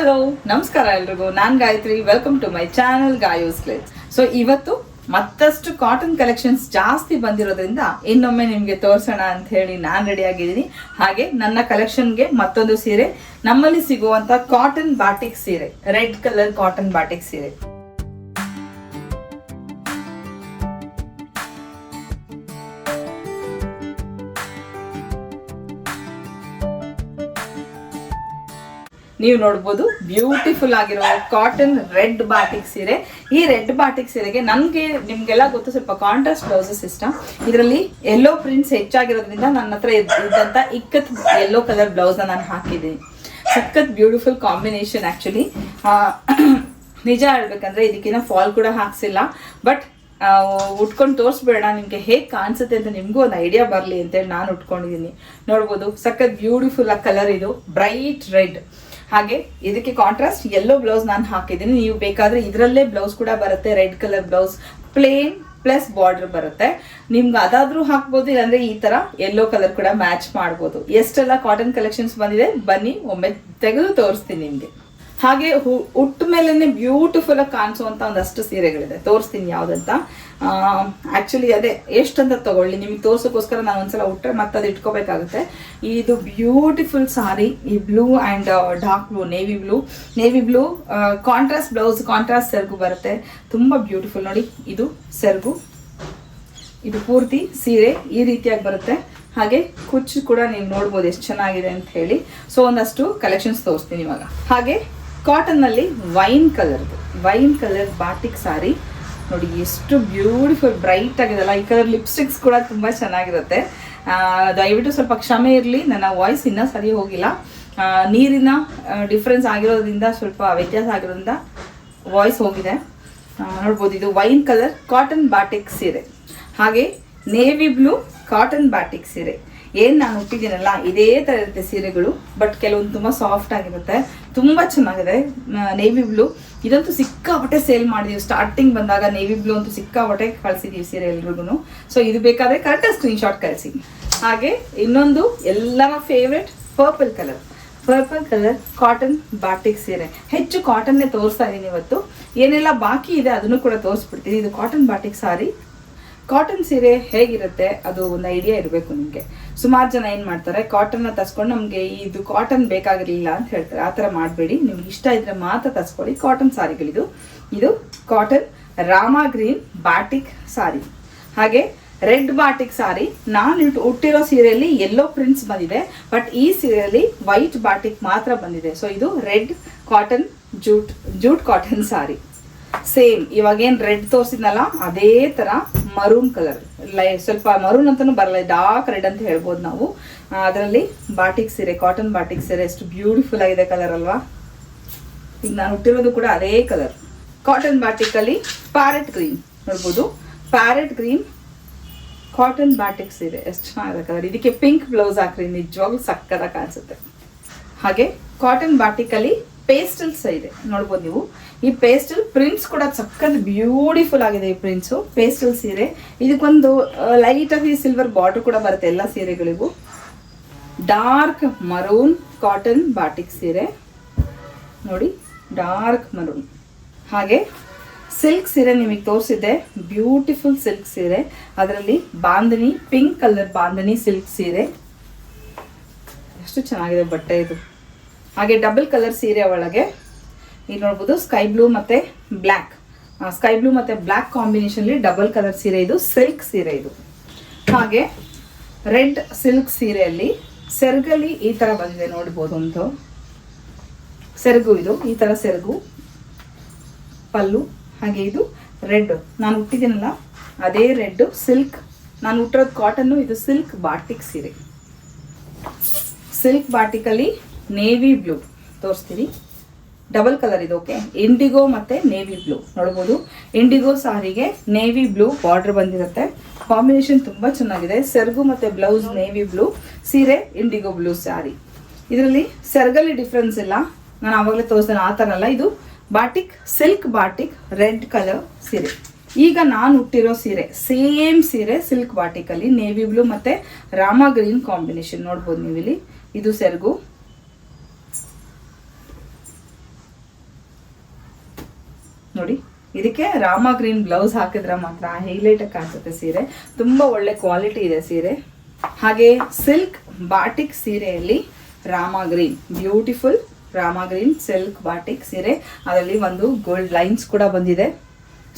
Hello, ನಮಸ್ಕಾರ ಎಲ್ರಿಗೂ. ನಾನ್ Gayatri. Welcome to my channel Gayos ಕ್ಲೇಸ್ ಸೊ ಇವತ್ತು ಮತ್ತಷ್ಟು ಕಾಟನ್ ಕಲೆಕ್ಷನ್ಸ್ ಜಾಸ್ತಿ ಬಂದಿರೋದ್ರಿಂದ ಇನ್ನೊಮ್ಮೆ ನಿಮ್ಗೆ ತೋರ್ಸೋಣ ಅಂತ ಹೇಳಿ ನಾನ್ ರೆಡಿ ಆಗಿದ್ದೀನಿ. ಹಾಗೆ ನನ್ನ ಕಲೆಕ್ಷನ್ಗೆ ಮತ್ತೊಂದು ಸೀರೆ. ನಮ್ಮಲ್ಲಿ ಸಿಗುವಂತ ಕಾಟನ್ ಬಾಟಿಕ್ ಸೀರೆ. ರೆಡ್ ಕಲರ್ ಕಾಟನ್ ಬಾಟಿಕ್ ಸೀರೆ. ನೀವು ನೋಡ್ಬೋದು ಬ್ಯೂಟಿಫುಲ್ ಆಗಿರೋ ಕಾಟನ್ ರೆಡ್ ಬಾಟಿಕ್ ಸೀರೆ. ಈ ರೆಡ್ ಬಾಟಿಕ್ ಸೀರೆಗೆ ನನಗೆ, ನಿಮ್ಗೆಲ್ಲ ಗೊತ್ತು ಸ್ವಲ್ಪ ಕಾಂಟ್ರಾಸ್ಟ್ ಬ್ಲೌಸಸ್ ಇಷ್ಟ ಇದರಲ್ಲಿ ಎಲ್ಲೋ ಪ್ರಿಂಟ್ಸ್ ಹೆಚ್ಚಾಗಿರೋದ್ರಿಂದ ನನ್ನ ಹತ್ರ ಇದ್- ಇದ್ದಂತ ಇಕ್ಕತ್ ಎಲ್ಲೋ ಕಲರ್ ಬ್ಲೌಸ್ ನಾನು ಹಾಕಿದ್ದೀನಿ. ಸಖತ್ ಬ್ಯೂಟಿಫುಲ್ ಕಾಂಬಿನೇಷನ್ ಆಕ್ಚುಲಿ ನಿಜ ಹೇಳ್ಬೇಕಂದ್ರೆ ಇದಕ್ಕಿನ್ನ ಫಾಲ್ ಕೂಡ ಹಾಕ್ಸಿಲ್ಲ. ಬಟ್ ಉಟ್ಕೊಂಡು ತೋರಿಸ್ಬೇಡ, ನಿಮಗೆ ಹೇಗೆ ಕಾಣಿಸುತ್ತೆ ಅಂತ ನಿಮಗೂ ಒಂದು ಐಡಿಯಾ ಬರಲಿ ಅಂತೇಳಿ ನಾನು ಉಟ್ಕೊಂಡಿದ್ದೀನಿ ನೋಡ್ಬೋದು, ಸಖತ್ ಬ್ಯೂಟಿಫುಲ್ ಆ ಕಲರ್ ಇದು ಬ್ರೈಟ್ ರೆಡ್ ಹಾಗೆ ಇದಕ್ಕೆ ಕಾಂಟ್ರಾಸ್ಟ್ ಯೆಲ್ಲೋ ಬ್ಲೌಸ್ ನಾನು ಹಾಕಿದ್ದೀನಿ. ನೀವು ಬೇಕಾದ್ರೆ ಇದರಲ್ಲೇ ಬ್ಲೌಸ್ ಕೂಡ ಬರುತ್ತೆ. Red colour blouse plain plus border ಬರುತ್ತೆ. ನಿಮ್ಗೆ ಅದಾದ್ರೂ ಹಾಕ್ಬೋದು, ಇಲ್ಲಾಂದ್ರೆ ಈ ತರ ಯೆಲ್ಲೋ ಕಲರ್ ಕೂಡ ಮ್ಯಾಚ್ ಮಾಡ್ಬೋದು. ಎಷ್ಟೆಲ್ಲ ಕಾಟನ್ ಕಲೆಕ್ಷನ್ಸ್ ಬಂದಿದೆ, ಬನ್ನಿ, ಒಮ್ಮೆ ತೆಗೆದು ತೋರಿಸ್ತೀನಿ ನಿಮ್ಗೆ. ಹಾಗೆ ಹು- ಉಟ್ಟ ಮೇಲೆನೆ ಬ್ಯೂಟಿಫುಲ್ ಆಗಿ ಕಾಣಿಸುವಂತ ಒಂದಷ್ಟು ಸೀರೆಗಳಿದೆ. ತೋರಿಸ್ತೀನಿ ಯಾವ್ದಂತ. ಆಕ್ಚುಲಿ ಅದೇ, ಎಷ್ಟಂತ ತಗೊಳ್ಳಿ, ನಿಮ್ಗೆ ತೋರ್ಸೋಕ್ಕೋಸ್ಕರ ನಾನು ಒಂದ್ಸಲ ಉಟ್ಟರೆ ಮತ್ತೆ ಅದು ಇಟ್ಕೋಬೇಕಾಗುತ್ತೆ. ಇದು ಬ್ಯೂಟಿಫುಲ್ ಸಾರಿ ಈ blue and dark blue navy blue navy blue contrast blouse contrast ಸೆರ್ಗು ಬರುತ್ತೆ. ತುಂಬಾ ಬ್ಯೂಟಿಫುಲ್ ನೋಡಿ, ಇದು ಸೆರ್ಗು ಇದು ಪೂರ್ತಿ ಸೀರೆ ಈ ರೀತಿಯಾಗಿ ಬರುತ್ತೆ. ಹಾಗೆ ಕುಚ್ಚು ಕೂಡ ನೀವು ನೋಡ್ಬೋದು ಎಷ್ಟು ಚೆನ್ನಾಗಿದೆ ಅಂತ ಹೇಳಿ. ಸೊ ಒಂದಷ್ಟು ಕಲೆಕ್ಷನ್ಸ್ ತೋರಿಸ್ತೀನಿ ಇವಾಗ. ಹಾಗೆ ಕಾಟನ್ನಲ್ಲಿ ವೈನ್ ಕಲರ್ದು ವೈನ್ ಕಲರ್ ಬಾಟಿಕ್ ಸಾರಿ ನೋಡಿ, ಎಷ್ಟು ಬ್ಯೂಟಿಫುಲ್ ಬ್ರೈಟ್ ಆಗಿದೆಲ್ಲ ಈ ಕಲರ್ ಲಿಪ್ಸ್ಟಿಕ್ಸ್ ಕೂಡ ತುಂಬಾ ಚೆನ್ನಾಗಿರುತ್ತೆ. ದಯವಿಟ್ಟು ಸ್ವಲ್ಪ ಕ್ಷಮೆ ಇರಲಿ. ನನ್ನ ವಾಯ್ಸ್ ಇನ್ನೂ ಸರಿ ಹೋಗಿಲ್ಲ. ನೀರಿನ ಡಿಫ್ರೆನ್ಸ್ ಆಗಿರೋದ್ರಿಂದ ಸ್ವಲ್ಪ ವ್ಯತ್ಯಾಸ ಆಗಿರೋದ್ರಿಂದ ವಾಯ್ಸ್ ಹೋಗಿದೆ. ನೋಡ್ಬೋದು, ಇದು ವೈನ್ ಕಲರ್ ಕಾಟನ್ ಬಾಟಿಕ್ ಸೀರೆ. ಹಾಗೆ ನೇವಿ ಬ್ಲೂ ಕಾಟನ್ ಬಾಟಿಕ್ ಸೀರೆ. ಏನು ನಾನು ಹುಟ್ಟಿದ್ದೀನಲ್ಲ, ಇದೇ ತರ ಇರುತ್ತೆ ಸೀರೆಗಳು ಬಟ್ ಕೆಲವೊಂದು ತುಂಬಾ ಸಾಫ್ಟ್ ಆಗಿರುತ್ತೆ. ತುಂಬಾ ಚೆನ್ನಾಗಿದೆ. ನೇವಿ ಬ್ಲೂ ಇದಂತೂ ಸಿಕ್ಕಾಪಟ್ಟೆ ಸೇಲ್ ಮಾಡಿದೀವಿ. ಸ್ಟಾರ್ಟಿಂಗ್ ಬಂದಾಗ ನೇವಿ ಬ್ಲೂ ಅಂತೂ ಸಿಕ್ಕಾಪಟ್ಟೆ ಕಳ್ಸಿದೀವಿ ಸೀರೆ ಎಲ್ರಿಗೂ ಸೊ ಇದು ಬೇಕಾದ್ರೆ ಕರೆಕ್ಟಾಗಿ ಸ್ಕ್ರೀನ್ ಶಾಟ್ ಕಳಿಸಿ. ಹಾಗೆ ಇನ್ನೊಂದು ಎಲ್ಲರ favourite purple colour purple colour cotton batik ಸೀರೆ. ಹೆಚ್ಚು ಕಾಟನ್ನೇ ತೋರಿಸ್ತಾ ಇದ್ದೀನಿ ಇವತ್ತು. ಏನೆಲ್ಲ ಬಾಕಿ ಇದೆ ಅದನ್ನು ಕೂಡ ತೋರಿಸ್ಬಿಡ್ತೀನಿ. ಇದು ಕಾಟನ್ ಬಾಟಿಕ್ ಸಾರಿ ಕಾಟನ್ ಸೀರೆ ಹೇಗಿರುತ್ತೆ ಅದು ಒಂದು ಐಡಿಯಾ ಇರಬೇಕು ನಿಮಗೆ. ಸುಮಾರು ಜನ ಏನು ಮಾಡ್ತಾರೆ ಕಾಟನ್ನ ತಸ್ಕೊಂಡು ನಮಗೆ ಇದು ಕಾಟನ್ ಬೇಕಾಗಿರಲಿಲ್ಲ ಅಂತ ಹೇಳ್ತಾರೆ. ಆ ಥರ ಮಾಡಬೇಡಿ. ನಿಮ್ಗೆ ಇಷ್ಟ ಇದ್ರೆ ಮಾತ್ರ ತಸ್ಕೊಳ್ಳಿ. ಕಾಟನ್ ಸಾರಿಗಳಿದು. ಇದು cotton Rama green batik sari. ಹಾಗೆ ರೆಡ್ ಬಾಟಿಕ್ ಸಾರಿ. ನಾನು ಇಟ್ಟು ಹುಟ್ಟಿರೋ ಸೀರೆಯಲ್ಲಿ ಯೆಲ್ಲೋ ಪ್ರಿಂಟ್ಸ್ ಬಂದಿದೆ ಬಟ್ ಈ ಸೀರೆಯಲ್ಲಿ ವೈಟ್ ಬಾಟಿಕ್ ಮಾತ್ರ ಬಂದಿದೆ. ಸೊ ಇದು red cotton jute jute cotton sari. Same ಇವಾಗ ಏನ್ ರೆಡ್ ತೋರಿಸಿದ್ನಲ್ಲ, ಅದೇ ತರ ಮರೂನ್ ಕಲರ್ ಲೈ, ಸ್ವಲ್ಪ ಮರೂನ್ ಅಂತಾನು ಬರಲ್ಲ ಡಾರ್ಕ್ ರೆಡ್ ಅಂತ ಹೇಳ್ಬೋದು ನಾವು. ಅದರಲ್ಲಿ ಬಾಟಿಕ್ ಸೀರೆ ಕಾಟನ್ ಬಾಟಿಕ್ ಸೀರೆ, ಎಷ್ಟು ಬ್ಯೂಟಿಫುಲ್ ಆಗಿದೆ ಕಲರ್ ಅಲ್ವಾ? ಈಗ ನಾನು ಹುಟ್ಟಿರೋದು ಕೂಡ ಅದೇ ಕಲರ್ ಕಾಟನ್ ಬಾಟಿಕ್ ಅಲ್ಲಿ ಪ್ಯಾರೆಟ್ ಗ್ರೀನ್ ನೋಡ್ಬೋದು. ಪ್ಯಾರೆಟ್ ಗ್ರೀನ್ ಕಾಟನ್ ಬಾಟಿಕ್ ಸೀರೆ. ಎಷ್ಟು ಚೆನ್ನಾಗಿದೆ ಕಲರ್ ಇದಕ್ಕೆ ಪಿಂಕ್ ಬ್ಲೌಸ್ ಹಾಕ್ರಿ, ನಿಜವಾಗ್ಲೂ ಸಕ್ಕತ್ತಾಗಿ ಕಾಣಿಸುತ್ತೆ. ಹಾಗೆ ಕಾಟನ್ ಬಾಟಿಕ್ ಅಲ್ಲಿ ಪೇಸ್ಟಲ್ಸ್ ಇದೆ. ನೋಡ್ಬೋದು ನೀವು. ಈ ಪೇಸ್ಟಲ್ ಪ್ರಿಂಟ್ಸ್ ಕೂಡ ಸಕ್ಕತ್ ಬ್ಯೂಟಿಫುಲ್ ಆಗಿದೆ ಈ ಪ್ರಿಂಟ್ಸು ಪೇಸ್ಟಲ್ ಸೀರೆ. ಇದಕ್ಕೊಂದು ಲೈಟ್ ಆಗಿ ಸಿಲ್ವರ್ ಬಾರ್ಡರ್ ಕೂಡ ಬರುತ್ತೆ ಎಲ್ಲ ಸೀರೆಗಳಿಗೂ. ಡಾರ್ಕ್ ಮರೂನ್ ಕಾಟನ್ ಬಾಟಿಕ್ ಸೀರೆ. ನೋಡಿ ಡಾರ್ಕ್ ಮರೂನ್ ಹಾಗೆ ಸಿಲ್ಕ್ ಸೀರೆ ನಿಮಗೆ ತೋರಿಸಿದ್ದೆ. ಬ್ಯೂಟಿಫುಲ್ ಸಿಲ್ಕ್ ಸೀರೆ. ಅದರಲ್ಲಿ bandhani pink colour bandhani silk ಸೀರೆ. ಎಷ್ಟು ಚೆನ್ನಾಗಿದೆ ಬಟ್ಟೆ ಇದು. ಹಾಗೆ ಡಬಲ್ ಕಲರ್ ಸೀರೆ ಒಳಗೆ ಇಲ್ಲಿ ನೋಡ್ಬೋದು ಸ್ಕೈ ಬ್ಲೂ ಮತ್ತೆ ಬ್ಲ್ಯಾಕ್ ಸ್ಕೈ ಬ್ಲೂ ಮತ್ತೆ ಬ್ಲ್ಯಾಕ್ ಕಾಂಬಿನೇಷನ್ಲಿ ಡಬಲ್ ಕಲರ್ ಸೀರೆ ಇದು, ಸಿಲ್ಕ್ ಸೀರೆ ಇದು. ಹಾಗೆ ರೆಡ್ ಸಿಲ್ಕ್ ಸೀರೆಯಲ್ಲಿ ಸೆರಗಲ್ಲಿ ಈ ತರ ಬಂದಿದೆ ನೋಡ್ಬೋದು ಅಂತ. ಸೆರಗು ಇದು, ಈ ತರ ಸೆರಗು, ಪಲ್ಲು, ಹಾಗೆ ಇದು ರೆಡ್. ನಾನು ಹುಟ್ಟಿದ್ದೀನಲ್ಲ, ಅದೇ ರೆಡ್ ಸಿಲ್ಕ್. ನಾನು ಹುಟ್ಟಿರೋದು ಕಾಟನ್ನು ಇದು ಸಿಲ್ಕ್ ಬಾಟಿಕ್ ಸೀರೆ. ಸಿಲ್ಕ್ ಬಾಟಿಕಲ್ಲಿ ನೇವಿ ಬ್ಲೂ ತೋರಿಸ್ತೀನಿ ಡಬಲ್ ಕಲರ್ ಇದು ಓಕೆ ಇಂಡಿಗೋ ಮತ್ತೆ ನೇವಿ ಬ್ಲೂ ನೋಡ್ಬೋದು. ಇಂಡಿಗೋ ಸಾರಿಗೆ ನೇವಿ ಬ್ಲೂ ಬಾರ್ಡ್ರ್ ಬಂದಿರುತ್ತೆ. ಕಾಂಬಿನೇಷನ್ ತುಂಬಾ ಚೆನ್ನಾಗಿದೆ. ಸೆರಗು ಮತ್ತೆ ಬ್ಲೌಸ್ ನೇವಿ ಬ್ಲೂ ಸೀರೆ ಇಂಡಿಗೋ ಬ್ಲೂ ಸ್ಯಾರಿ ಇದರಲ್ಲಿ ಸೆರ್ಗಲ್ಲಿ ಡಿಫ್ರೆನ್ಸ್ ಇಲ್ಲ. ನಾನು ಆವಾಗಲೇ ತೋರಿಸ್ತೇನೆ, ಆ ಥರ ಅಲ್ಲ. ಇದು batik silk batik red colour ಸೀರೆ. ಈಗ ನಾನು ಹುಟ್ಟಿರೋ ಸೀರೆ ಸೇಮ್ ಸೀರೆ ಸಿಲ್ಕ್ ಬಾಟಿಕಲ್ಲಿ ನೇವಿ ಬ್ಲೂ ಮತ್ತೆ ರಾಮ ಗ್ರೀನ್ ಕಾಂಬಿನೇಷನ್ ನೋಡ್ಬೋದು ನೀವು ಇಲ್ಲಿ ಇದು ಸೆರಗು. ಇದಕ್ಕೆ ರಾಮ ಗ್ರೀನ್ ಬ್ಲೌಸ್ ಹಾಕಿದ್ರೆ ಮಾತ್ರ ಹೈಲೈಟ್ ಕಾಣಿಸುತ್ತೆ ಸೀರೆ. ತುಂಬಾ ಒಳ್ಳೆ ಕ್ವಾಲಿಟಿ ಇದೆ ಸೀರೆ. ಹಾಗೆ silk batik ಸೀರೆಯಲ್ಲಿ Rama green, beautiful Rama green silk batik ಸೀರೆ. ಅದರಲ್ಲಿ ಒಂದು ಗೋಲ್ಡ್ ಲೈನ್ಸ್ ಕೂಡ ಬಂದಿದೆ.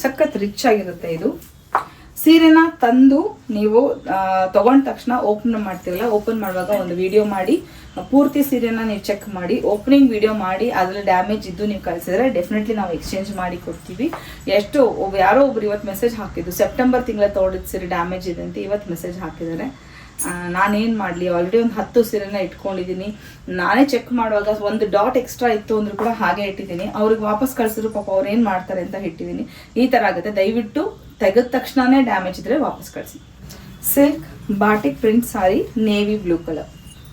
ಸಖತ್ ರಿಚ್ ಆಗಿರುತ್ತೆ ಇದು. ಸೀರೆನ ತಂದು ನೀವು ತಗೊಂಡ ತಕ್ಷಣ ಓಪನ್ ಮಾಡ್ತೀರಲ್ಲ ಓಪನ್ ಮಾಡುವಾಗ ಒಂದು ವಿಡಿಯೋ ಮಾಡಿ, ಪೂರ್ತಿ ಸೀರೆನ ನೀವು ಚೆಕ್ ಮಾಡಿ ಓಪನಿಂಗ್ ವಿಡಿಯೋ ಮಾಡಿ, ಅದರಲ್ಲಿ ಡ್ಯಾಮೇಜ್ ಇದ್ದು ನೀವು ಕಳಿಸಿದ್ರೆ ಡೆಫಿನೆಟ್ಲಿ ನಾವು ಎಕ್ಸ್ಚೇಂಜ್ ಮಾಡಿ ಕೊಡ್ತೀವಿ. ಎಷ್ಟು ಯಾರೋ ಒಬ್ರು ಇವತ್ತು ಮೆಸೇಜ್ ಹಾಕಿದ್ದು ಸೆಪ್ಟೆಂಬರ್ ತಿಂಗಳ ತೊಗೊಂಡಿದ್ದ ಸೀರೆ ಡ್ಯಾಮೇಜ್ ಇದೆ ಅಂತ ಇವತ್ತು ಮೆಸೇಜ್ ಹಾಕಿದ್ದಾರೆ. ನಾನೇನು ಮಾಡಲಿ ಆಲ್ರೆಡಿ ಒಂದು ಹತ್ತು ಸೀರೆನ ಇಟ್ಕೊಂಡಿದ್ದೀನಿ ನಾನೇ ಚೆಕ್ ಮಾಡುವಾಗ ಒಂದು ಡಾಟ್ ಎಕ್ಸ್ಟ್ರಾ ಇತ್ತು ಅಂದರೂ ಕೂಡ ಹಾಗೆ ಇಟ್ಟಿದ್ದೀನಿ. ಅವ್ರಿಗೆ ವಾಪಸ್ ಕಳ್ಸಿದ್ರು ಪಾಪ ಅವ್ರು ಏನು ಮಾಡ್ತಾರೆ ಅಂತ ಇಟ್ಟಿದ್ದೀನಿ. ಈ ಥರ ಆಗುತ್ತೆ. ದಯವಿಟ್ಟು ತೆಗೆದ ತಕ್ಷಣನೇ ಡ್ಯಾಮೇಜ್ ಇದ್ರೆ ವಾಪಸ್ ಕಳಿಸಿ. Silk batik print sari navy blue colour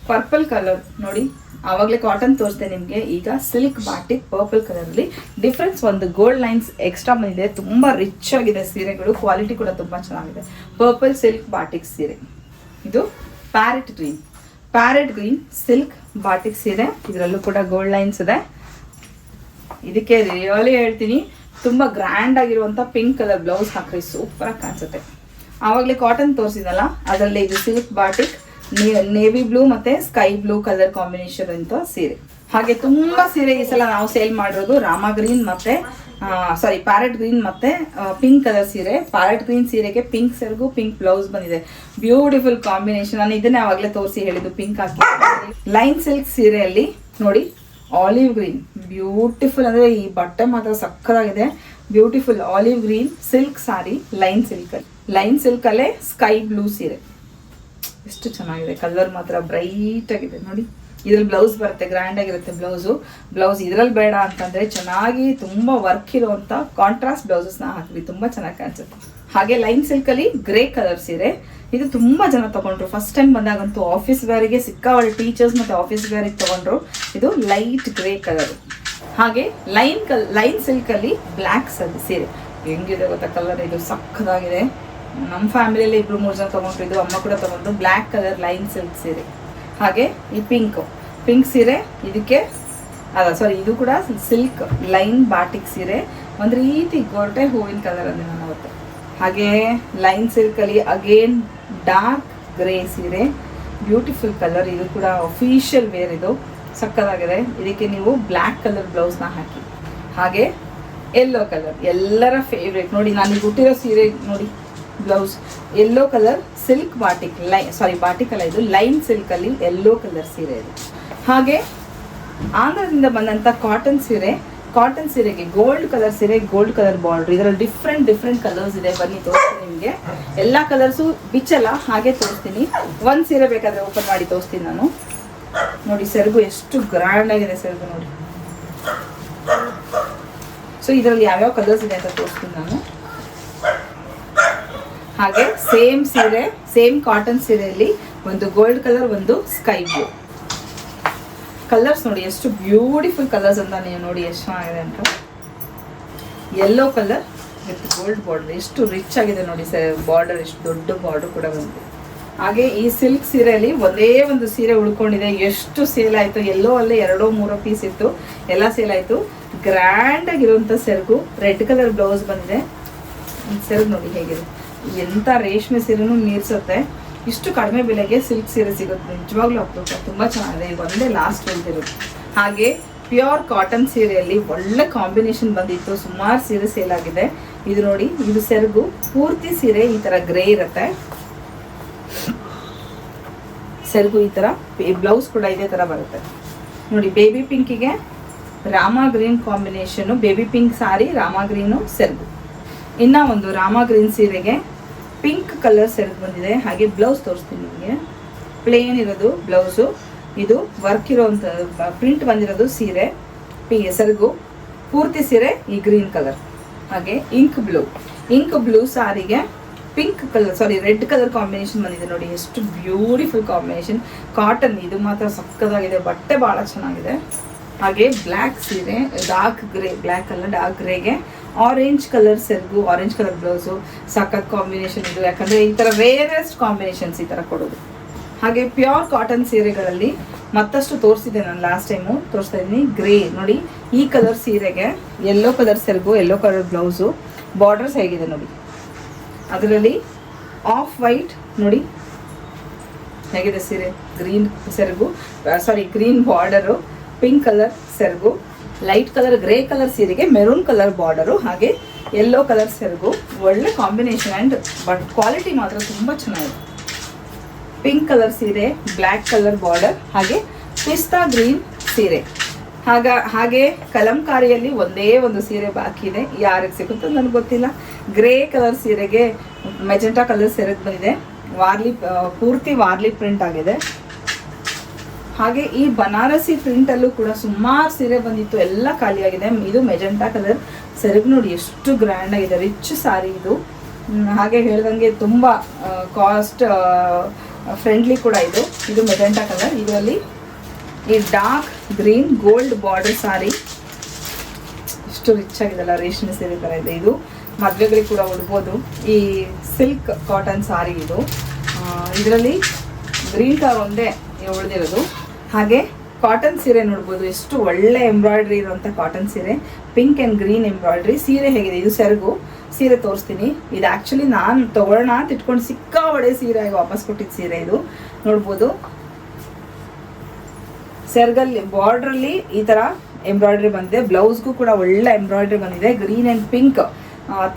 purple colour ನೋಡಿ, ಆವಾಗಲೇ ಕಾಟನ್ ತೋರಿಸಿದೆ ನಿಮಗೆ. ಈಗ ಸಿಲ್ಕ್ ಬಾಟಿಕ್ ಪರ್ಪಲ್ ಕಲರಲ್ಲಿ ಡಿಫ್ರೆನ್ಸ್ ಒಂದು ಗೋಲ್ಡ್ ಲೈನ್ಸ್ ಎಕ್ಸ್ಟ್ರಾ ಬಂದಿದೆ. ತುಂಬ ರಿಚ್ ಆಗಿದೆ ಸೀರೆಗಳು. ಕ್ವಾಲಿಟಿ ಕೂಡ ತುಂಬ ಚೆನ್ನಾಗಿದೆ. ಪರ್ಪಲ್ ಸಿಲ್ಕ್ ಬಾಟಿಕ್ ಸೀರೆ. ಇದು parrot green parrot green silk batik ಸೀರೆ. ಇದರಲ್ಲೂ ಕೂಡ ಗೋಲ್ಡ್ ಲೈನ್ಸ್ ಇದೆ. ಇದಕ್ಕೆ ರಿಯಲಿ ಹೇಳ್ತೀನಿ. ತುಂಬಾ ಗ್ರ್ಯಾಂಡ್ ಆಗಿರುವಂತ ಪಿಂಕ್ ಕಲರ್ ಬ್ಲೌಸ್ ಹಾಕ್ರಿ ಸೂಪರ್ ಆಗಿ ಕಾಣಿಸುತ್ತೆ. ಆವಾಗಲೇ ಕಾಟನ್ ತೋರಿಸಿದಲ್ಲ ಅದರಲ್ಲಿ ಇದು ಸಿಲ್ಕ್ ಬಾಟಿಕ್ ನೇವಿ ಬ್ಲೂ ಮತ್ತೆ ಸ್ಕೈ ಬ್ಲೂ ಕಲರ್ ಕಾಂಬಿನೇಷನ್ ಅಂತ ಸೀರೆ. ಹಾಗೆ ತುಂಬಾ ಸೀರೆ ಈ ಸಲ ನಾವು ಸೇಲ್ ಮಾಡಿರೋದು ರಾಮ ಗ್ರೀನ್ ಮತ್ತೆ ಸಾರಿ ಪ್ಯಾರೆಟ್ ಗ್ರೀನ್ ಮತ್ತೆ ಪಿಂಕ್ ಕಲರ್ ಸೀರೆ. ಪ್ಯಾರೆಟ್ ಗ್ರೀನ್ ಸೀರೆಗೆ ಪಿಂಕ್ ಸೆರ್ಗೂ ಪಿಂಕ್ ಬ್ಲೌಸ್ ಬಂದಿದೆ. ಬ್ಯೂಟಿಫುಲ್ ಕಾಂಬಿನೇಷನ್ ನಾನು ಇದನ್ನೇ ಆವಾಗಲೇ ತೋರಿಸಿ ಹೇಳಿದ್ದು ಪಿಂಕ್ ಹಾಕಿ. ಲೈನ್ ಸಿಲ್ಕ್ ಸೀರೆಯಲ್ಲಿ ನೋಡಿ ಆಲಿವ್ ಗ್ರೀನ್ ಬ್ಯೂಟಿಫುಲ್ ಅಂದರೆ ಈ ಬಟ್ಟೆ ಮಾತ್ರ ಸಕ್ಕದಾಗಿದೆ. Beautiful olive green silk sari line ಸಿಲ್ಕಲ್ಲಿ line ಸಿಲ್ಕಲ್ಲೇ ಸ್ಕೈ ಬ್ಲೂ ಸೀರೆ. ಎಷ್ಟು ಚೆನ್ನಾಗಿದೆ. ಕಲರ್ ಮಾತ್ರ ಬ್ರೈಟ್ ಆಗಿದೆ. ನೋಡಿ. ಇದ್ರಲ್ಲಿ ಬ್ಲೌಸ್ ಬರುತ್ತೆ ಗ್ರ್ಯಾಂಡ್ ಆಗಿರುತ್ತೆ ಬ್ಲೌಸು ಬ್ಲೌಸ್ ಇದ್ರಲ್ಲಿ ಬೇಡ ಅಂತಂದ್ರೆ ಚೆನ್ನಾಗಿ ತುಂಬಾ ವರ್ಕ್ ಇರುವಂತ ಕಾಂಟ್ರಾಸ್ಟ್ ಬ್ಲೌಸಸ್ನ ಹಾಕಿದ್ವಿ ತುಂಬಾ ಚೆನ್ನಾಗಿ ಕಾಣಿಸುತ್ತೆ. ಹಾಗೆ ಲೈನ್ ಸಿಲ್ಕಲ್ಲಿ ಗ್ರೇ ಕಲರ್ ಸೀರೆ. ಇದು ತುಂಬಾ ಜನ ತಗೊಂಡ್ರು. ಫಸ್ಟ್ ಟೈಮ್ ಬಂದಾಗಂತೂ ಆಫೀಸ್ ವೇರಿಗೆ ಸಿಕ್ಕಾವಳಿ ಟೀಚರ್ಸ್ ಮತ್ತೆ ಆಫೀಸ್ ವೇರಿಗೆ ತಗೊಂಡ್ರು. ಇದು ಲೈಟ್ ಗ್ರೇ ಕಲರ್ ಹಾಗೆ ಲೈನ್ ಕಲ್ ಲೈನ್ ಸಿಲ್ಕ್ ಅಲ್ಲಿ ಸಲ್ ಸೀರೆ. ಹೆಂಗಿದೆ ಗೊತ್ತಾ ಕಲರ್ ಇದು ಸಕ್ಕದಾಗಿದೆ. ನಮ್ಮ ಫ್ಯಾಮಿಲಿಯಲ್ಲಿ ಇಬ್ರು ಮೂರು ಜನ ತಗೊಂಡ್ರು. ಇದು ಅಮ್ಮ ಕೂಡ ತಗೊಂಡ್ರು. ಬ್ಲ್ಯಾಕ್ ಕಲರ್ ಲೈನ್ ಸಿಲ್ಕ್ ಸೀರೆ. ಹಾಗೆ ಈ ಪಿಂಕ್ ಪಿಂಕ್ ಸೀರೆ, ಇದಕ್ಕೆ, ಅಲ್ಲ ಸಾರಿ ಇದು ಕೂಡ ಸಿಲ್ಕ್ ಲೈನ್ ಬಾಟಿಕ್ ಸೀರೆ. ಒಂದು ರೀತಿ ಗೊರಟೆ ಹೂವಿನ ಕಲರ್ ಅಂದ್ರೆ ನಾನು ಅವತ್ತು ಹಾಗೆ ಲೈನ್ ಸಿಲ್ಕಲ್ಲಿ ಅಗೇನ್ ಡಾರ್ಕ್ ಗ್ರೇ ಸೀರೆ. ಬ್ಯೂಟಿಫುಲ್ ಕಲರ್ ಇದು ಕೂಡ ಅಫಿಷಿಯಲ್ ವೇರ್ ಇದು. ಸಕ್ಕದಾಗಿದೆ. ಇದಕ್ಕೆ ನೀವು ಬ್ಲ್ಯಾಕ್ ಕಲರ್ ಬ್ಲೌಸ್ನ ಹಾಕಿ. ಹಾಗೆ ಎಲ್ಲೋ ಕಲರ್ ಎಲ್ಲರ ಫೇವ್ರೇಟ್ ನೋಡಿ, ನಾನು ಹುಟ್ಟಿರೋ ಸೀರೆ ನೋಡಿ blouse yellow colour silk batik ಲೈ ಸಾರಿ ಬಾಟಿಕ್ ಅಲ್ಲ ಇದು. ಲೈನ್ ಸಿಲ್ಕಲ್ಲಿ ಎಲ್ಲೋ ಕಲರ್ ಸೀರೆ ಇದು. ಹಾಗೆ ಆಂಧ್ರದಿಂದ ಬಂದಂತ ಕಾಟನ್ ಸೀರೆ. ಕಾಟನ್ ಸೀರೆಗೆ ಗೋಲ್ಡ್ ಕಲರ್ ಸೀರೆ ಗೋಲ್ಡ್ ಕಲರ್ ಬಾರ್ಡರ್ ಇದರಲ್ಲಿ ಡಿಫ್ರೆಂಟ್ ಡಿಫ್ರೆಂಟ್ ಕಲರ್ಸ್ ಇದೆ. ಬನ್ನಿ, ತೋರಿಸ್ತೀನಿ ನಿಮಗೆ. ಎಲ್ಲ ಕಲರ್ಸು ಬಿಚ್ಚಲ್ಲ, ಹಾಗೆ ತೋರಿಸ್ತೀನಿ. ಒಂದು ಸೀರೆ ಬೇಕಾದ್ರೆ ಓಪನ್ ಮಾಡಿ ತೋರಿಸ್ತೀನಿ ನಾನು. ನೋಡಿ, ಸೆರಗು ಎಷ್ಟು ಗ್ರ್ಯಾಂಡ್ ಆಗಿದೆ ಸೆರಗು ನೋಡಿ. ಸೊ ಇದರಲ್ಲಿ ಯಾವ್ಯಾವ ಕಲರ್ಸ್ ಇದೆ ಅಂತ ತೋರಿಸ್ತೀನಿ ನಾನು. ಹಾಗೆ ಸೇಮ್ ಸೀರೆ ಸೇಮ್ ಕಾಟನ್ ಸೀರೆಯಲ್ಲಿ ಒಂದು ಗೋಲ್ಡ್ ಕಲರ್ ಒಂದು ಸ್ಕೈ ಬ್ಲೂ ಕಲರ್ಸ್ ನೋಡಿ, ಎಷ್ಟು ಬ್ಯೂಟಿಫುಲ್ ಕಲರ್ಸ್ ಅಂತ ನೀವು ನೋಡಿ ಎಷ್ಟು ಚೆನ್ನಾಗಿದೆ ಅಂತ. Yellow colour with gold border ಎಷ್ಟು ರಿಚ್ ಆಗಿದೆ ನೋಡಿ ಸರ್ ಬಾರ್ಡರ್ ಎಷ್ಟು ದೊಡ್ಡ ಬಾರ್ಡರ್ ಕೂಡ ಬಂದಿದೆ. ಹಾಗೆ ಈ ಸಿಲ್ಕ್ ಸೀರೆಯಲ್ಲಿ ಒಂದೇ ಒಂದು ಸೀರೆ ಉಳ್ಕೊಂಡಿದೆ. ಎಷ್ಟು ಸೇಲ್ ಆಯಿತು? ಎಲ್ಲೋ ಅಲ್ಲೇ ಎರಡೋ ಮೂರೋ ಪೀಸ್ ಇತ್ತು. ಎಲ್ಲ ಸೇಲ್ ಆಯಿತು. ಗ್ರ್ಯಾಂಡ್ ಆಗಿರುವಂಥ ಸೆರಗು ರೆಡ್ ಕಲರ್ ಬ್ಲೌಸ್ ಬಂದಿದೆ. ಸೆರಗು ನೋಡಿ ಹೇಗಿದೆ. ಎಂಥ ರೇಷ್ಮೆ ಸೀರೆನೂ ಮೀರ್ಸುತ್ತೆ. ಇಷ್ಟು ಕಡಿಮೆ ಬೆಲೆಗೆ ಸಿಲ್ಕ್ ಸೀರೆ ಸಿಗುತ್ತೆ. ನಿಜವಾಗ್ಲೂ ಅಪರೂಪ. ತುಂಬ ಚೆನ್ನಾಗಿದೆ. ಈಗ ಒಂದೇ ಲಾಸ್ಟ್ ಬಂದಿರೋದು ಹಾಗೆ ಪ್ಯೂರ್ ಕಾಟನ್ ಸೀರೆಯಲ್ಲಿ ಒಳ್ಳೆ ಕಾಂಬಿನೇಷನ್ ಬಂದಿತ್ತು. ಸುಮಾರು ಸೀರೆ ಸೇಲ್ ಆಗಿದೆ. ಇದು ನೋಡಿ, ಇದು ಸೆರಗು. ಪೂರ್ತಿ ಸೀರೆ ಈ ತರ ಗ್ರೇ ಇರುತ್ತೆ. ಸೆರಗು ಈ ತರ ಬ್ಲೌಸ್ ಕೂಡ ಇದೇ ತರ ಬರುತ್ತೆ. ನೋಡಿ baby ಪಿಂಕಿಗೆ Rama green combination baby pink sari Rama green ಸೆರಗು. ಇನ್ನ ಒಂದು ರಾಮ ಗ್ರೀನ್ ಸೀರೆಗೆ ಪಿಂಕ್ ಕಲರ್ ಸೆರೆದು ಬಂದಿದೆ, ಹಾಗೆ ಬ್ಲೌಸ್ ತೋರಿಸ್ತೀನಿ ನಿಮಗೆ. ಪ್ಲೇನ್ ಇರೋದು ಬ್ಲೌಸು. ಇದು ವರ್ಕ್ ಇರೋವಂಥ ಪ್ರಿಂಟ್ ಬಂದಿರೋದು ಸೀರೆ ಪಿ ಪೂರ್ತಿ ಸೀರೆ ಈ ಗ್ರೀನ್ ಕಲರ್ ಹಾಗೆ ಇಂಕ್ ಬ್ಲೂ ಇಂಕ್ ಬ್ಲೂ ಸಾರಿಗೆ pink colour sari red colour combination ಬಂದಿದೆ ನೋಡಿ. ಎಷ್ಟು ಬ್ಯೂಟಿಫುಲ್ ಕಾಂಬಿನೇಷನ್ ಕಾಟನ್ ಇದು ಮಾತ್ರ ಸಕ್ಕದಾಗಿದೆ, ಬಟ್ಟೆ ಭಾಳ ಚೆನ್ನಾಗಿದೆ. ಹಾಗೆ ಬ್ಲ್ಯಾಕ್ ಸೀರೆ ಡಾರ್ಕ್ ಗ್ರೇ ಬ್ಲ್ಯಾಕ್ ಅಲ್ಲ ಡಾರ್ಕ್ ಗ್ರೇಗೆ ಆರೆಂಜ್ ಕಲರ್ ಸೆರಗು ಆರೆಂಜ್ ಕಲರ್ ಬ್ಲೌಸು ಸಖತ್ ಕಾಂಬಿನೇಷನ್ ಇದು. ಯಾಕಂದರೆ ಈ ಥರ ವೇರೆಸ್ಟ್ ಕಾಂಬಿನೇಷನ್ಸ್ ಈ ಥರ ಕೊಡೋದು. ಹಾಗೆ ಪ್ಯೂರ್ ಕಾಟನ್ ಸೀರೆಗಳಲ್ಲಿ ಮತ್ತಷ್ಟು ತೋರಿಸಿದೆ ನಾನು ಲಾಸ್ಟ್ ಟೈಮು ತೋರಿಸ್ತಾ ಇದ್ದೀನಿ. ಗ್ರೇ ನೋಡಿ, ಈ ಕಲರ್ ಸೀರೆಗೆ ಯೆಲ್ಲೋ ಕಲರ್ ಸೆರಗು ಯೆಲ್ಲೋ ಕಲರ್ ಬ್ಲೌಸು ಬಾರ್ಡರ್ಸ್ ಹೇಗಿದೆ ನೋಡಿ. ಅದರಲ್ಲಿ ಆಫ್ ವೈಟ್ ನೋಡಿ. ಹೇಗಿದೆ ಸೀರೆ? ಗ್ರೀನ್ ಸೆರಗು sari green border pink colour ಸೆರಗು. ಲೈಟ್ ಕಲರ್ ಗ್ರೇ ಕಲರ್ ಸೀರೆಗೆ ಮೆರೂನ್ ಕಲರ್ ಬಾರ್ಡರು ಹಾಗೆ ಯೆಲ್ಲೋ ಕಲರ್ ಸೆರಗು. ಒಳ್ಳೆ ಕಾಂಬಿನೇಷನ್ ಆ್ಯಂಡ್ ಬಟ್ ಕ್ವಾಲಿಟಿ ಮಾತ್ರ ತುಂಬ ಚೆನ್ನಾಗಿದೆ. ಪಿಂಕ್ ಕಲರ್ ಸೀರೆ ಬ್ಲ್ಯಾಕ್ ಕಲರ್ ಬಾರ್ಡರ್ ಹಾಗೆ ಪಿಸ್ತಾ ಗ್ರೀನ್ ಸೀರೆ. ಹಾಗ, ಹಾಗೆ ಕಲಂಕಾರಿಯಲ್ಲಿ ಒಂದೇ ಒಂದು ಸೀರೆ ಬಾಕಿ ಇದೆ. ಯಾರಿಗೆ ಸಿಗುತ್ತೋ ನನಗೆ ಗೊತ್ತಿಲ್ಲ. ಗ್ರೇ ಕಲರ್ ಸೀರೆಗೆ ಮೆಜೆಂಟಾ ಕಲರ್ ಸೀರೆಗೆ ಬಂದಿದೆ. ವಾರ್ಲಿ ಪೂರ್ತಿ ವಾರ್ಲಿ ಪ್ರಿಂಟ್ ಆಗಿದೆ. ಹಾಗೆ ಈ ಬನಾರಸಿ ಪ್ರಿಂಟ್ ಅಲ್ಲೂ ಕೂಡ ಸುಮಾರು ಸೀರೆ ಬಂದಿತ್ತು, ಎಲ್ಲ ಖಾಲಿಯಾಗಿದೆ. ಇದು ಮೆಜೆಂಟಾ ಕಲರ್. ಸೆರಗ್ ನೋಡಿ ಎಷ್ಟು ಗ್ರ್ಯಾಂಡ್ ಆಗಿದೆ. ರಿಚ್ ಸಾರಿ ಇದು. ಹಾಗೆ ಹೇಳ್ದಂಗೆ ತುಂಬ ಕಾಸ್ಟ್ ಫ್ರೆಂಡ್ಲಿ ಕೂಡ ಇದು. ಇದು ಮೆಜೆಂಟಾ ಕಲರ್. ಇದರಲ್ಲಿ ಈ dark green gold border sari ಇಷ್ಟು ರಿಚ್ ಆಗಿದೆಲ್ಲ, ರೇಷ್ಮೆ ಸೀರೆ ಥರ ಇದೆ ಇದು. ಮದುವೆಗಳಿಗೆ ಕೂಡ ಉಡ್ಬೋದು. ಈ ಸಿಲ್ಕ್ ಕಾಟನ್ ಸಾರಿ ಇದು. ಇದರಲ್ಲಿ ಗ್ರೀನ್ ಕಲರ್ ಒಂದೇ ಉಳಿದಿರೋದು. ಹಾಗೆ ಕಾಟನ್ ಸೀರೆ ನೋಡ್ಬೋದು. ಎಷ್ಟು ಒಳ್ಳೆ ಎಂಬ್ರಾಯ್ಡ್ರಿ ಇರುವಂಥ ಕಾಟನ್ ಸೀರೆ. ಪಿಂಕ್ ಆ್ಯಂಡ್ ಗ್ರೀನ್ ಎಂಬ್ರಾಯ್ಡ್ರಿ ಸೀರೆ ಹೇಗಿದೆ? ಇದು ಸೆರಗು. ಸೀರೆ ತೋರಿಸ್ತೀನಿ. ಇದು ಆ್ಯಕ್ಚುಲಿ ನಾನು ತಗೊಳ್ಳೋಣ ಅಂತ ಇಟ್ಕೊಂಡು ಒಳ್ಳೆ ಸೀರೆ ವಾಪಸ್ ಕೊಟ್ಟಿದ್ದ ಸೀರೆ ಇದು. ನೋಡ್ಬೋದು. ಸೆರ್ಗಲ್ಲಿ ಬಾರ್ಡ್ರಲ್ಲಿ ಈ ತರ ಎಂಬ್ರಾಯ್ಡ್ರಿ ಬಂದಿದೆ. ಬ್ಲೌಸ್ಗೂ ಕೂಡ ಒಳ್ಳೆ ಎಂಬ್ರಾಯ್ಡ್ರಿ ಬಂದಿದೆ. Green and pink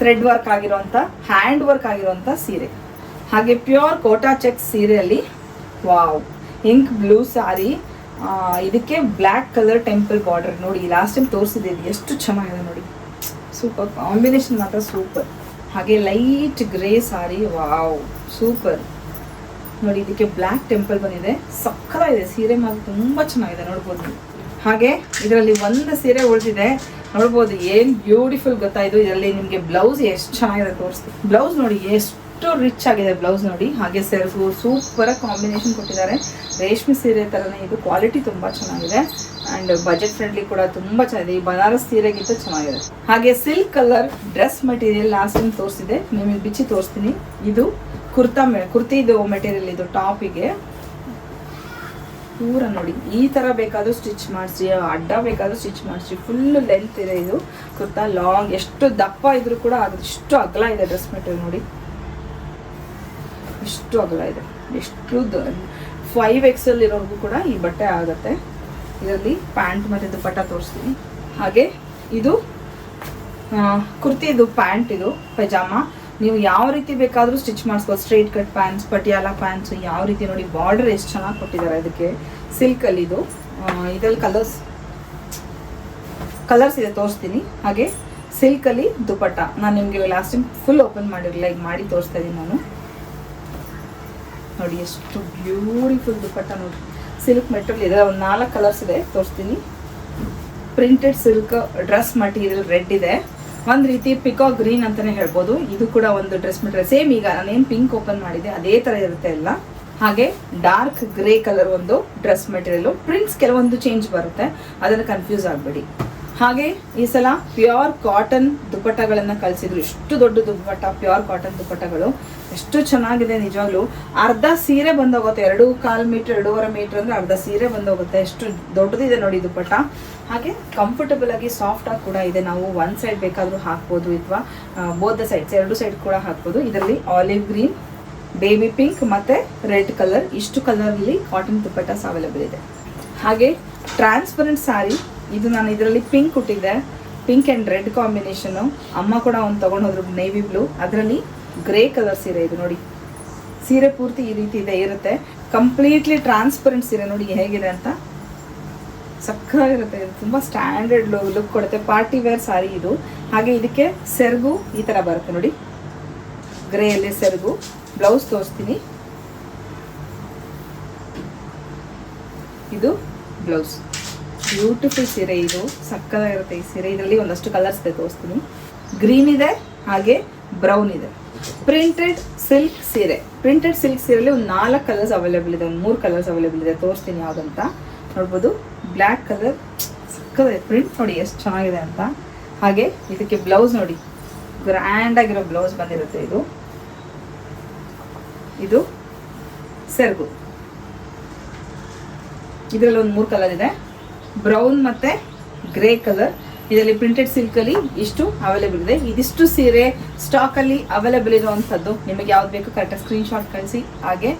thread work ಆಗಿರುವಂಥ ಹ್ಯಾಂಡ್ ವರ್ಕ್ ಆಗಿರುವಂಥ ಸೀರೆ. ಹಾಗೆ ಪ್ಯೂರ್ ಕೋಟಾ ಚೆಕ್ ಸೀರೆಯಲ್ಲಿ. ವಾವ್. ಇಂಕ್ ಬ್ಲೂ ಸಾರಿ ಇದಕ್ಕೆ ಬ್ಲ್ಯಾಕ್ ಕಲರ್ ಟೆಂಪಲ್ ಬಾರ್ಡರ್. ನೋಡಿ ಲಾಸ್ಟ್ ಟೈಮ್ ತೋರಿಸಿದ್ದೀವಿ ಎಷ್ಟು ಚೆನ್ನಾಗಿದೆ ನೋಡಿ. ಸೂಪರ್ ಕಾಂಬಿನೇಷನ್ ಮಾತ್ರ ಸೂಪರ್ ಹಾಗೆ light grey sari wow super ನೋಡಿ, ಇದಕ್ಕೆ ಬ್ಲ್ಯಾಕ್ ಟೆಂಪಲ್ ಬಂದಿದೆ. ಸಕ್ಕತ್ತಾಗಿದೆ ಸೀರೆ ಮಾತ್ರ ತುಂಬ ಚೆನ್ನಾಗಿದೆ, ನೋಡ್ಬೋದು. ಹಾಗೆ ಇದರಲ್ಲಿ ಒಂದು ಸೀರೆ ಉಳಿದಿದೆ. ನೋಡ್ಬೋದು, ಏನ್ ಬ್ಯೂಟಿಫುಲ್ ಗೊತ್ತಾಯ್ತು. ಇದರಲ್ಲಿ ನಿಮಗೆ ಬ್ಲೌಸ್ ಎಷ್ಟು ಚೆನ್ನಾಗಿದೆ ತೋರಿಸ್ತೀವಿ ಬ್ಲೌಸ್ ನೋಡಿ, ಎಷ್ಟು ರಿಚ್ ಆಗಿದೆ ಬ್ಲೌಸ್ ನೋಡಿ. ಹಾಗೆ ಸೂಪರ್ ಕಾಂಬಿನೇಷನ್ ಕೊಟ್ಟಿದ್ದಾರೆ. ರೇಷ್ಮೆ ಸೀರೆ ಥರನೇ ಇದು ಕ್ವಾಲಿಟಿ ತುಂಬಾ ಚೆನ್ನಾಗಿದೆ. ಅಂಡ್ ಬಜೆಟ್ ಫ್ರೆಂಡ್ಲಿ ಕೂಡ ತುಂಬಾ ಚೆನ್ನಾಗಿದೆ. ಈ ಬನಾರಸ್ ಸೀರೆಗಿಂತ ಚೆನ್ನಾಗಿದೆ. ಹಾಗೆ silk colour dress material last ತೋರಿಸಿದೆ ನಿಮಗೆ ಬಿಚ್ಚಿ ತೋರಿಸ್ತೀನಿ. ಇದು ಕುರ್ತಾ ಮೆ ಕುರ್ತಿದು ಮೆಟೀರಿಯಲ್ ಇದು ಟಾಪಿಗೆ ಪೂರ ನೋಡಿ. ಈ ತರ ಬೇಕಾದರೂ ಸ್ಟಿಚ್ ಮಾಡಿಸಿ ಅಡ್ಡ ಬೇಕಾದರೂ ಸ್ಟಿಚ್ ಮಾಡಿಸಿ. ಫುಲ್ ಲೆಂತ್ ಇದೆ ಇದು. ಕುರ್ತಾ ಲಾಂಗ್ ಎಷ್ಟು ದಪ್ಪ ಇದ್ರೂ ಕೂಡ ಅದಷ್ಟು ಅಗಲ ಇದೆ ಡ್ರೆಸ್ ಮೆಟೀರಿಯಲ್ ನೋಡಿ. ಇಷ್ಟು ಅಗಲ ಇದೆ. ಎಷ್ಟು ಫೈವ್ ಎಕ್ಸೆಲ್ ಇರೋರ್ಗೂ ಕೂಡ ಈ ಬಟ್ಟೆ ಆಗುತ್ತೆ. ಇದರಲ್ಲಿ ಪ್ಯಾಂಟ್ ಮತ್ತು ದುಪ್ಪಟ್ಟ ತೋರಿಸ್ತೀನಿ. ಹಾಗೆ ಇದು ಕುರ್ತಿ ಕುರ್ತಿದು, ಪ್ಯಾಂಟ್ ಇದು, ಪೈಜಾಮ. ನೀವು ಯಾವ ರೀತಿ ಬೇಕಾದರೂ ಸ್ಟಿಚ್ ಮಾಡಿಸ್ಬೋದು. Straight cut pants Patiala pants ಯಾವ ರೀತಿ ನೋಡಿ ಬಾರ್ಡರ್ ಎಷ್ಟು ಚೆನ್ನಾಗಿ ಕೊಟ್ಟಿದ್ದಾರೆ ಅದಕ್ಕೆ ಸಿಲ್ಕಲ್ಲಿ ಇದು. ಇದರಲ್ಲಿ ಕಲರ್ಸ್ ಕಲರ್ಸ್ ಇದೆ ತೋರಿಸ್ತೀನಿ. ಹಾಗೆ ಸಿಲ್ಕಲ್ಲಿ ದುಪಟ್ಟ. ನಾನು ನಿಮಗೆ ಲಾಸ್ಟ್ ಟೈಮ್ ಫುಲ್ ಓಪನ್ ಮಾಡಿರಲಿಲ್ಲ, ಈಗ ಮಾಡಿ ತೋರಿಸ್ತಾ ಇದ್ದೀನಿ ನಾನು. ನೋಡಿ, ಎಷ್ಟು ಬ್ಯೂಟಿಫುಲ್ ದುಪ್ಪಟ್ಟ ನೋಡಿ. ಸಿಲ್ಕ್ ಮೆಟೀರಿಯಲ್ ಇದೆ, ಒಂದು ನಾಲ್ಕು ಕಲರ್ಸ್ ಇದೆ, ತೋರಿಸ್ತೀನಿ. Printed silk dress material red ಇದೆ. ಒಂದು ರೀತಿ ಪಿಕಾ ಗ್ರೀನ್ ಅಂತಾನೆ ಹೇಳ್ಬೋದು. ಇದು ಕೂಡ ಒಂದು ಡ್ರೆಸ್ ಮೆಟೀರಿಯಲ್ ಸೇಮ್ ಈಗ ನಾನೇನು ಪಿಂಕ್ ಓಪನ್ ಮಾಡಿದೆ ಅದೇ ತರ ಇರುತ್ತೆ ಎಲ್ಲ. ಹಾಗೆ ಡಾರ್ಕ್ ಗ್ರೇ ಕಲರ್ ಒಂದು ಡ್ರೆಸ್ ಮೆಟೀರಿಯಲ್ ಪ್ರಿಂಟ್ಸ್ ಕೆಲವೊಂದು ಚೇಂಜ್ ಬರುತ್ತೆ. ಅದನ್ನು ಕನ್ಫ್ಯೂಸ್ ಆಗಬೇಡಿ. ಹಾಗೆ ಈ ಸಲ ಪ್ಯೂರ್ ಕಾಟನ್ ದುಪ್ಪಟ್ಟಗಳನ್ನ ಕಳಿಸಿದ್ರು. ಎಷ್ಟು ದೊಡ್ಡ ದುಪ್ಪಟ್ಟ ಪ್ಯೂರ್ ಕಾಟನ್ ದುಪ್ಪಟ್ಟಗಳು ಎಷ್ಟು ಚೆನ್ನಾಗಿದೆ ನಿಜವಾಗ್ಲೂ. ಅರ್ಧ ಸೀರೆ ಬಂದೋಗುತ್ತೆ. ಎರಡು ಕಾಲ್ ಮೀಟರ್, ಎರಡೂವರೆ ಮೀಟರ್ ಅಂದ್ರೆ ಅರ್ಧ ಸೀರೆ ಬಂದೋಗುತ್ತೆ. ಎಷ್ಟು ದೊಡ್ಡದಿದೆ ನೋಡಿ ದುಪ್ಪಟ್ಟ ಹಾಗೆ ಕಂಫರ್ಟಬಲ್ ಆಗಿ ಸಾಫ್ಟ್ ಆಗಿ ಕೂಡ ಇದೆ. ನಾವು ಒನ್ ಸೈಡ್ ಬೇಕಾದ್ರೂ ಹಾಕ್ಬೋದು ಅಥವಾ ಬೋಧ ಸೈಡ್ಸ್ ಎರಡು ಸೈಡ್ ಕೂಡ ಹಾಕ್ಬೋದು. ಇದರಲ್ಲಿ ಆಲಿವ್ ಗ್ರೀನ್ ಬೇಬಿ ಪಿಂಕ್ ಮತ್ತೆ ರೆಡ್ ಕಲರ್ ಇಷ್ಟು ಕಲರ್ಲಿ ಕಾಟನ್ ದುಪ್ಪಟ್ಟಾಸ್ ಅವೈಲೇಬಲ್ ಇದೆ. ಹಾಗೆ ಟ್ರಾನ್ಸ್ಪರೆಂಟ್ ಸಾರಿ ಇದು ನಾನು ಇದರಲ್ಲಿ ಪಿಂಕ್ ಕೊಟ್ಟಿದ್ದೆ. ಪಿಂಕ್ ಆ್ಯಂಡ್ ರೆಡ್ ಕಾಂಬಿನೇಷನು ಅಮ್ಮ ಕೂಡ ಒಂದು ತೊಗೊಂಡೋದ್ರು ನೇವಿ ಬ್ಲೂ ಅದರಲ್ಲಿ ಗ್ರೇ ಕಲರ್ ಸೀರೆ ಇದು ನೋಡಿ. ಸೀರೆ ಪೂರ್ತಿ ಈ ರೀತಿ ಇದೆ, ಇರುತ್ತೆ. ಕಂಪ್ಲೀಟ್ಲಿ ಟ್ರಾನ್ಸ್ಪರೆಂಟ್ ಸೀರೆ ನೋಡಿ ಹೇಗಿದೆ ಅಂತ. ಸಕ್ಕಾಗಿರುತ್ತೆ ಇದು ತುಂಬ ಸ್ಟ್ಯಾಂಡರ್ಡ್ ಲುಕ್ ಕೊಡುತ್ತೆ. ಪಾರ್ಟಿ ವೇರ್ ಸಾರಿ ಇದು. ಹಾಗೆ ಇದಕ್ಕೆ ಸೆರಗು ಈ ಥರ ಬರುತ್ತೆ ನೋಡಿ. ಗ್ರೇಯಲ್ಲಿ ಸೆರಗು ಬ್ಲೌಸ್ ತೋರಿಸ್ತೀನಿ. ಇದು ಬ್ಲೌಸ್ ಬ್ಯೂಟಿಫುಲ್ ಸೀರೆ ಇದು, ಸಕ್ಕತ್ತಾಗಿರುತ್ತೆ ಈ ಸೀರೆ. ಇದರಲ್ಲಿ ಒಂದಷ್ಟು ಕಲರ್ಸ್ ಇದೆ, ತೋರಿಸ್ತೀನಿ. ಗ್ರೀನ್ ಇದೆ, ಹಾಗೆ ಬ್ರೌನ್ ಇದೆ. ಪ್ರಿಂಟೆಡ್ ಸಿಲ್ಕ್ ಸೀರೆ. ಪ್ರಿಂಟೆಡ್ ಸಿಲ್ಕ್ ಸೀರೆಯಲ್ಲಿ ಒಂದು ನಾಲ್ಕು ಕಲರ್ಸ್ ಅವೈಲೇಬಲ್ ಇದೆ, ಒಂದು ಮೂರು ಕಲರ್ಸ್ ಅವೈಲೇಬಲ್ ಇದೆ. ತೋರಿಸ್ತೀನಿ ಯಾವುದಂತ. ನೋಡ್ಬೋದು ಬ್ಲ್ಯಾಕ್ ಕಲರ್ ಸಕ್ಕದ ಪ್ರಿಂಟ್ ನೋಡಿ ಎಷ್ಟು ಚೆನ್ನಾಗಿದೆ ಅಂತ. ಹಾಗೆ ಇದಕ್ಕೆ ಬ್ಲೌಸ್ ನೋಡಿ. ಗ್ರ್ಯಾಂಡ್ ಆಗಿರೋ ಬ್ಲೌಸ್ ಬಂದಿರುತ್ತೆ ಇದು. ಇದು ಸೆರ್ಗು. ಇದರಲ್ಲಿ ಒಂದು ಮೂರು ಕಲರ್ ಇದೆ. ಬ್ರೌನ್ ಮತ್ತೆ ಗ್ರೇ ಕಲರ್. ಇದರಲ್ಲಿ ಪ್ರಿಂಟೆಡ್ ಸಿಲ್ಕ್ ಅಲ್ಲಿ ಇಷ್ಟು ಅವೈಲೇಬಲ್ ಇದೆ. ಇದಿಷ್ಟು ಸೀರೆ ಸ್ಟಾಕ್ ಅಲ್ಲಿ ಅವೈಲೇಬಲ್ ಇರುವಂತದ್ದು. ನಿಮಗೆ ಯಾವ್ದು ಬೇಕು ಕರೆಕ್ಟ್ ಸ್ಕ್ರೀನ್ ಶಾಟ್ ಕಳಿಸಿ. ಹಾಗೆ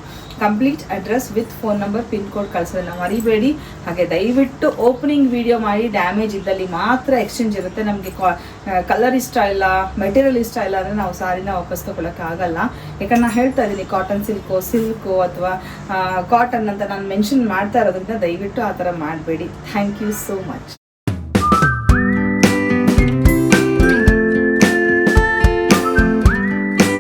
complete address with phone number pin code ಕಳಿಸೋದನ್ನ ಮರಿಬೇಡಿ. ಹಾಗೆ ದಯವಿಟ್ಟು ಓಪನಿಂಗ್ ವಿಡಿಯೋ ಮಾಡಿ. ಡ್ಯಾಮೇಜ್ ಇದ್ದಲ್ಲಿ ಮಾತ್ರ ಎಕ್ಸ್ಚೇಂಜ್ ಇರುತ್ತೆ. ನಮಗೆ ಕಲರ್ ಇಷ್ಟ ಇಲ್ಲ ಮೆಟೀರಿಯಲ್ ಇಷ್ಟ ಇಲ್ಲ ಅಂದರೆ ನಾವು ಸಾರಿನ ವಾಪಸ್ ಆಗಲ್ಲ. ಯಾಕಂದ್ರೆ ನಾನು ಹೇಳ್ತಾ ಇದ್ದೀನಿ ಕಾಟನ್ ಸಿಲ್ಕು ಸಿಲ್ಕು ಅಥವಾ ಕಾಟನ್ ಅಂತ ನಾನು ಮೆನ್ಷನ್ ಮಾಡ್ತಾ ಇರೋದ್ರಿಂದ ದಯವಿಟ್ಟು ಆ ಥರ ಮಾಡಬೇಡಿ. Thank you so much